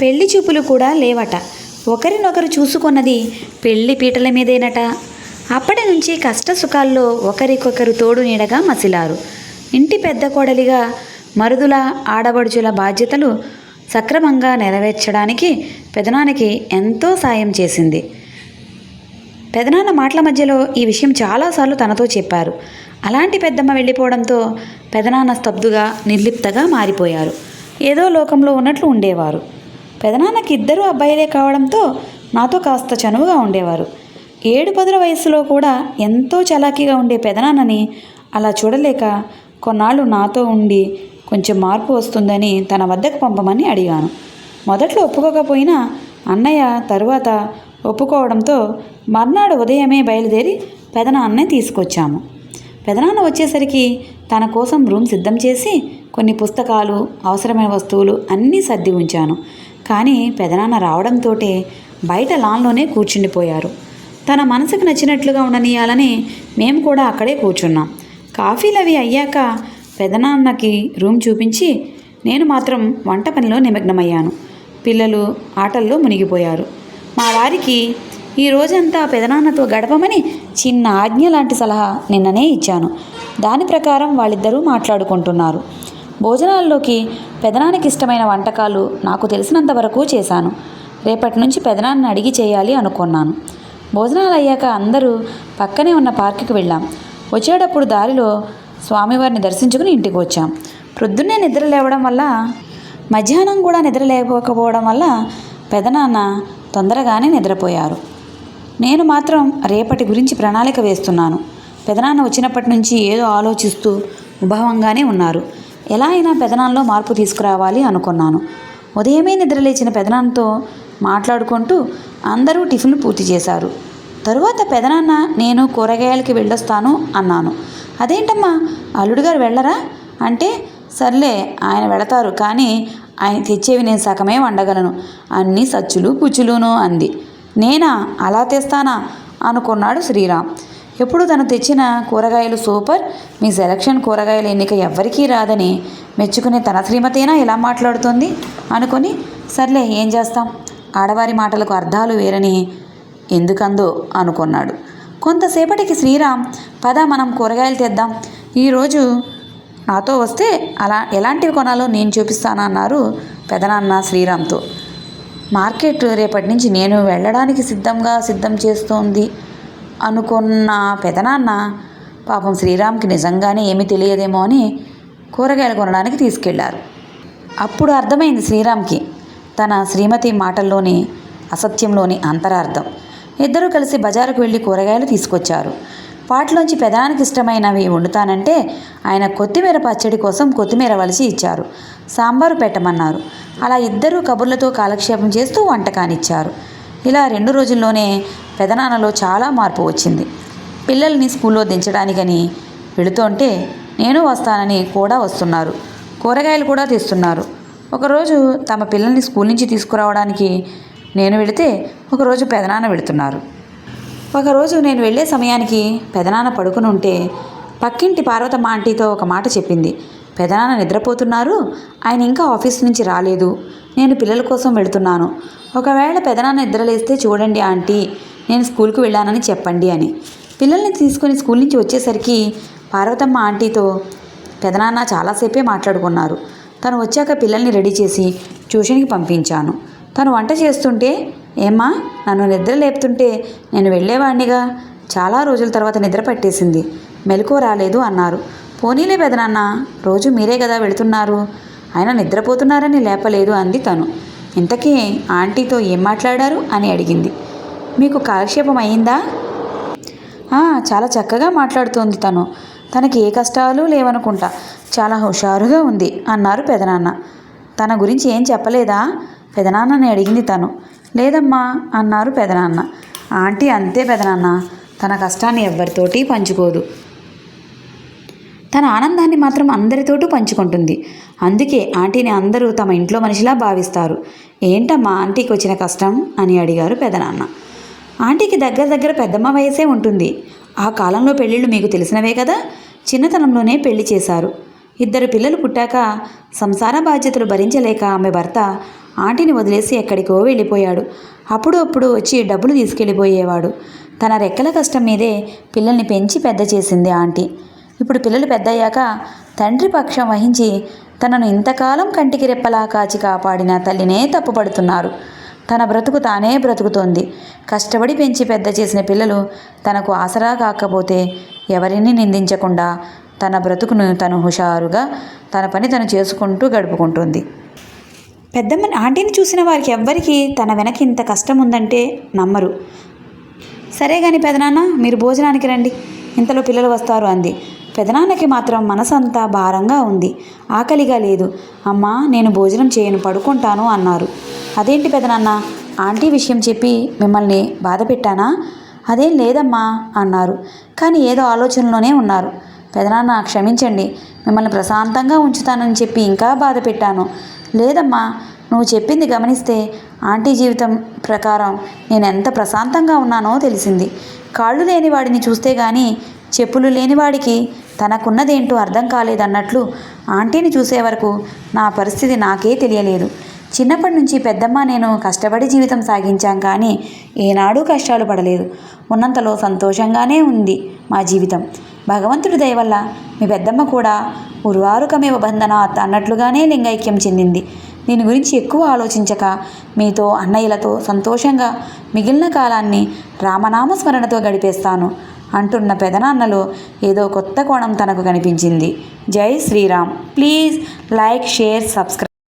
పెళ్ళి చూపులు కూడా లేవట. ఒకరినొకరు చూసుకున్నది పెళ్ళి పీటల మీదేనట. అప్పటి నుంచి కష్ట సుఖాల్లో ఒకరికొకరు తోడు నీడగా మసిలారు. ఇంటి పెద్ద కోడలిగా మరుదుల ఆడబడుచుల బాధ్యతలు సక్రమంగా నెరవేర్చడానికి పెదనానికి ఎంతో సాయం చేసింది. పెదనాన్న మాటల మధ్యలో ఈ విషయం చాలాసార్లు తనతో చెప్పారు. అలాంటి పెద్దమ్మ వెళ్ళిపోవడంతో పెదనాన్న స్తబ్దుగా నిర్లిప్తగా మారిపోయారు. ఏదో లోకంలో ఉన్నట్లు ఉండేవారు. పెదనాన్నకి ఇద్దరు అబ్బాయిలే కావడంతో నాతో కాస్త చనువుగా ఉండేవారు. ఏడు పదుల వయసులో కూడా ఎంతో చలాకీగా ఉండే పెదనాన్నని అలా చూడలేక కొన్నాళ్ళు నాతో ఉండి కొంచెం మార్పు వస్తుందని తన వద్దకు పంపమని అడిగాను. మొదట్లో ఒప్పుకోకపోయినా అన్నయ్య తరువాత ఒప్పుకోవడంతో మర్నాడు ఉదయమే బయలుదేరి పెదనాన్నే తీసుకొచ్చాము. పెదనాన్న వచ్చేసరికి తన కోసం రూమ్ సిద్ధం చేసి కొన్ని పుస్తకాలు అవసరమైన వస్తువులు అన్నీ సర్ది ఉంచాను. కానీ పెదనాన్న రావడంతో బయట లాన్లోనే కూర్చుండిపోయారు. తన మనసుకు నచ్చినట్లుగా ఉండనీయాలని మేము కూడా అక్కడే కూర్చున్నాం. కాఫీలు అవి అయ్యాక పెదనాన్నకి రూమ్ చూపించి నేను మాత్రం వంట పనిలో నిమగ్నమయ్యాను. పిల్లలు ఆటల్లో మునిగిపోయారు. మా వారికి ఈ రోజంతా పెదనాన్నతో గడపమని చిన్న ఆజ్ఞ లాంటి సలహా నిన్ననే ఇచ్చాను. దాని ప్రకారం వాళ్ళిద్దరూ మాట్లాడుకుంటున్నారు. భోజనాల్లోకి పెదనానికి ఇష్టమైన వంటకాలు నాకు తెలిసినంత వరకు చేశాను. రేపటి నుంచి పెదనాన్ని అడిగి చేయాలి అనుకున్నాను. భోజనాలు అయ్యాక అందరూ పక్కనే ఉన్న పార్కుకి వెళ్ళాం. వచ్చేటప్పుడు దారిలో స్వామివారిని దర్శించుకుని ఇంటికి వచ్చాం. ప్రొద్దున్నే నిద్ర లేవడం వల్ల మధ్యాహ్నం కూడా నిద్ర లేకపోవడం వల్ల పెదనాన్న తొందరగానే నిద్రపోయారు. నేను మాత్రం రేపటి గురించి ప్రణాళిక వేస్తున్నాను. పెదనాన్న వచ్చినప్పటి నుంచి ఏదో ఆలోచిస్తూ ఉభావంగానే ఉన్నారు. ఎలా అయినా పెదనాన్నలో మార్పు తీసుకురావాలి అనుకున్నాను. ఉదయమే నిద్రలేచిన పెదనాన్నతో మాట్లాడుకుంటూ అందరూ టిఫిన్లు పూర్తి చేశారు. తరువాత పెదనాన్న నేను కూరగాయలకి వెళ్ళొస్తాను అన్నాను. అదేంటమ్మా అల్లుడు గారు వెళ్ళరా? అంటే సర్లే ఆయన వెళతారు కానీ ఆయన తెచ్చేవి నేను సగమే వండగలను. అన్నీ సచ్చులు పుచ్చులును అంది. నేనా? అలా తెస్తానా? అనుకున్నాడు శ్రీరామ్. ఎప్పుడు తను తెచ్చిన కూరగాయలు సూపర్. మీ సెలక్షన్ కూరగాయల ఎన్నిక ఎవ్వరికీ రాదని మెచ్చుకునే తన శ్రీమతేనా? ఇలా మాట్లాడుతోంది? అనుకొని సర్లే ఏం చేస్తాం? ఆడవారి మాటలకు అర్థాలు వేరని ఎందుకందో అనుకున్నాడు. కొంతసేపటికి శ్రీరామ్ పద మనం కూరగాయలు తెద్దాం. ఈరోజు నాతో వస్తే అలా ఎలాంటివి కొనాలో నేను చూపిస్తానన్నారు పెదనాన్న శ్రీరామ్తో. మార్కెట్ రేపటి నుంచి నేను వెళ్ళడానికి సిద్ధంగా సిద్ధం చేస్తోంది. అనుకున్న పెదనాన్న పాపం శ్రీరామ్కి నిజంగానే ఏమీ తెలియదేమో అని కూరగాయలు కొనడానికి తీసుకెళ్ళారు. అప్పుడు అర్థమైంది శ్రీరామ్కి తన శ్రీమతి మాటల్లోని అసత్యంలోని అంతరార్థం. ఇద్దరూ కలిసి బజారుకు వెళ్ళి కూరగాయలు తీసుకొచ్చారు. వాటిలోంచి పెదానికి ఇష్టమైనవి వండుతానంటే ఆయన కొత్తిమీర పచ్చడి కోసం కొత్తిమీర వలిసి ఇచ్చారు. సాంబారు పెట్టమన్నారు. అలా ఇద్దరూ కబుర్లతో కాలక్షేపం చేస్తూ వంటకానిచ్చారు ఇలా రెండు రోజుల్లోనే పెదనాన్నలో చాలా మార్పు వచ్చింది. పిల్లల్ని స్కూల్లో దించడానికని వెళుతుంటే నేను వస్తానని కూడా వస్తున్నారు. కూరగాయలు కూడా తీస్తున్నారు. ఒకరోజు తమ పిల్లల్ని స్కూల్ నుంచి తీసుకురావడానికి నేను వెళితే ఒకరోజు పెదనాన్న వెళుతున్నారు. ఒకరోజు నేను వెళ్ళే సమయానికి పెదనాన్న పడుకుని ఉంటే పక్కింటి పార్వతమ్మ ఆంటీతో ఒక మాట చెప్పింది. పెదనాన్న నిద్రపోతున్నారు. ఆయన ఇంకా ఆఫీస్ నుంచి రాలేదు. నేను పిల్లల కోసం వెళుతున్నాను. ఒకవేళ పెదనాన్న నిద్రలేస్తే చూడండి ఆంటీ నేను స్కూల్కి వెళ్ళానని చెప్పండి అని. పిల్లల్ని తీసుకొని స్కూల్ నుంచి వచ్చేసరికి పార్వతమ్మ ఆంటీతో పెదనాన్న చాలాసేపే మాట్లాడుకున్నారు. తను వచ్చాక పిల్లల్ని రెడీ చేసి ట్యూషన్కి పంపించాను. తను వంట చేస్తుంటే ఏమ్మా నన్ను నిద్ర లేపుతుంటే నేను వెళ్ళేవాడినిగా చాలా రోజుల తర్వాత నిద్ర పట్టేసింది. మెలకువ రాలేదు అన్నారు. పోనీలే పెదనాన్న రోజు మీరే కదా వెళుతున్నారు. ఆయన నిద్రపోతున్నారని లేపలేదు అంది తను. ఇంతకీ ఆంటీతో ఏం మాట్లాడారు అని అడిగింది. మీకు కాలక్షేపం అయిందా? చాలా చక్కగా మాట్లాడుతోంది తను. తనకి ఏ కష్టాలు లేవనుకుంటా. చాలా హుషారుగా ఉంది అన్నారు పెదనాన్న. తన గురించి ఏం చెప్పలేదా? పెదనాన్నని అడిగింది తను. లేదమ్మా అన్నారు పెదనాన్న. ఆంటీ అంతే పెదనాన్న. తన కష్టాన్ని ఎవ్వరితోటి పంచుకోదు. తన ఆనందాన్ని మాత్రం అందరితోటూ పంచుకుంటుంది. అందుకే ఆంటీని అందరూ తమ ఇంట్లో మనిషిలా భావిస్తారు. ఏంటమ్మా ఆంటీకి వచ్చిన కష్టం? అని అడిగారు పెదనాన్న. ఆంటీకి దగ్గర దగ్గర పెద్దమ్మ వయసే ఉంటుంది. ఆ కాలంలో పెళ్ళిళ్ళు మీకు తెలిసినవే కదా? చిన్నతనంలోనే పెళ్ళి చేశారు. ఇద్దరు పిల్లలు పుట్టాక సంసార బాధ్యతలు భరించలేక ఆమె భర్త ఆంటీని వదిలేసి ఎక్కడికో వెళ్ళిపోయాడు. అప్పుడు అప్పుడు వచ్చి డబ్బులు తీసుకెళ్ళిపోయేవాడు. తన రెక్కల కష్టం మీదే పిల్లల్ని పెంచి పెద్ద చేసింది ఆంటీ. ఇప్పుడు పిల్లలు పెద్దయ్యాక తండ్రి పక్షం వహించి తనను ఇంతకాలం కంటికి రెప్పలా కాచి కాపాడిన తల్లినే తప్పుపడుతున్నారు. తన బ్రతుకు తానే బ్రతుకుతోంది. కష్టపడి పెంచి పెద్ద చేసిన పిల్లలు తనకు ఆసరా కాకపోతే ఎవరిని నిందించకుండా తన బ్రతుకును తను హుషారుగా తన పని తను చేసుకుంటూ గడుపుకుంటుంది. పెద్దమ్మ ఆంటీని చూసిన వారికి ఎవ్వరికి తన వెనక ఇంత కష్టం ఉందంటే నమ్మరు. సరే కానీ పెదనాన్న మీరు భోజనానికి రండి. ఇంతలో పిల్లలు వస్తారు అంది. పెదనాన్నకి మాత్రం మనసంతా భారంగా ఉంది. ఆకలిగా లేదు. అమ్మా నేను భోజనం చేయను పడుకుంటాను అన్నారు. అదేంటి పెదనాన్న? ఆంటీ విషయం చెప్పి మిమ్మల్ని బాధ పెట్టానా? అదేం లేదమ్మా అన్నారు. కానీ ఏదో ఆలోచనలోనే ఉన్నారు. పెదనాన్న క్షమించండి. మిమ్మల్ని ప్రశాంతంగా ఉంచుతానని చెప్పి ఇంకా బాధ పెట్టాను. లేదమ్మా నువ్వు చెప్పింది గమనిస్తే ఆంటీ జీవితం ప్రకారం నేను ఎంత ప్రశాంతంగా ఉన్నానో తెలిసింది. కాళ్ళు లేని వాడిని చూస్తే కానీ చెప్పులు లేనివాడికి తనకున్నదేంటో అర్థం కాలేదన్నట్లు ఆంటీని చూసే వరకు నా పరిస్థితి నాకే తెలియలేదు. చిన్నప్పటి నుంచి పెద్దమ్మ నేను కష్టపడి జీవితం సాగించాం కానీ ఏనాడూ కష్టాలు పడలేదు. ఉన్నంతలో సంతోషంగానే ఉంది మా జీవితం. భగవంతుడి దయ వల్ల మీ పెద్దమ్మ కూడా ఉర్వారుకమేవ బంధనాత్ అన్నట్లుగానే లింగైక్యం చెందింది. దీని గురించి ఎక్కువ ఆలోచించక మీతో అన్నయ్యలతో సంతోషంగా మిగిలిన కాలాన్ని రామనామ స్మరణతో గడిపేస్తాను. అంటున్న పెదనాన్నలో ఏదో కొత్త కోణం తనకు కనిపించింది. జై Sriram. Please like share subscribe.